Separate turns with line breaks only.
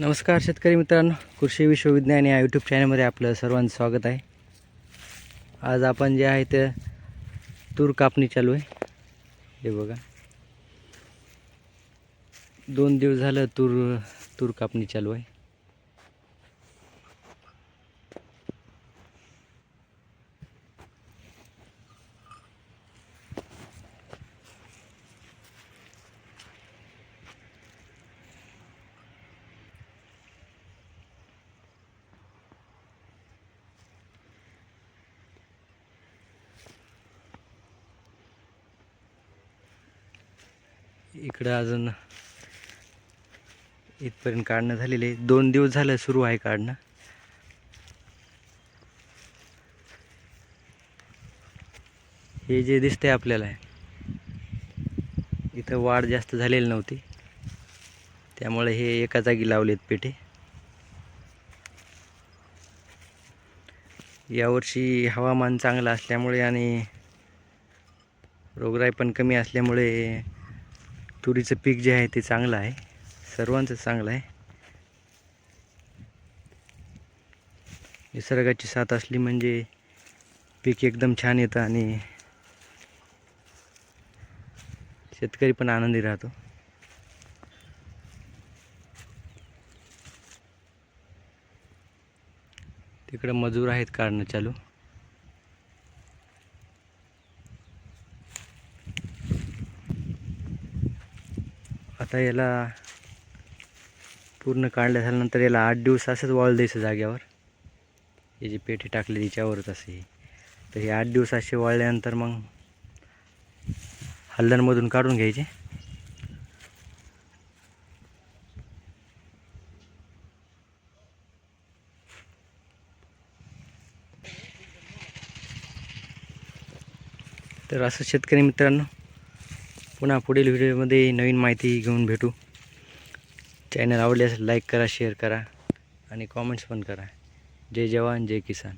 नमस्कार शेतकरी मित्रांनो कृषी विश्वविज्ञान या यूट्यूब चॅनलमध्ये आपलं सर्वांचं स्वागत आहे. आज आपण जे आहे ते तूर कापणी चालू आहे. हे बघा. दोन दिवस झालं तूर तूर कापणी चालू आहे. इकडं अजून इथपर्यंत काढणं झालेलं आहे. दोन दिवस झालं सुरू आहे काढणं. हे जे दिसतंय आपल्याला इथं वाढ जास्त झालेली नव्हती. त्यामुळे हे एका जागी लावलेत पेटे. यावर्षी हवामान चांगलं असल्यामुळे आणि रोगराई पण कमी असल्यामुळे तुरीचं पीक जे आहे ते चांगलं आहे. सर्वांचं चांगलं आहे. निसर्गाची साथ असली म्हणजे पीक एकदम छान येतं आणि शेतकरी पण आनंदी राहतो. तिकडं मजूर आहेत काढणं चालू. आता याला पूर्ण काढल्या झाल्यानंतर याला आठ दिवस असंच वाळ द्यायचं जाग्यावर हे जी पेटी टाकली तिच्यावरच असे. तर हे आठ दिवस असे वाळल्यानंतर मग हल्ल्यांमधून काढून घ्यायचे. तर असं शेतकरी मित्रांनो पुन्हा पुढील व्हिडिओमध्ये नवीन माहिती घेऊन भेटू. चॅनल आवडल्यास लाईक करा शेअर करा आणि कॉमेंट्स पण करा. जय जवान जय किसान.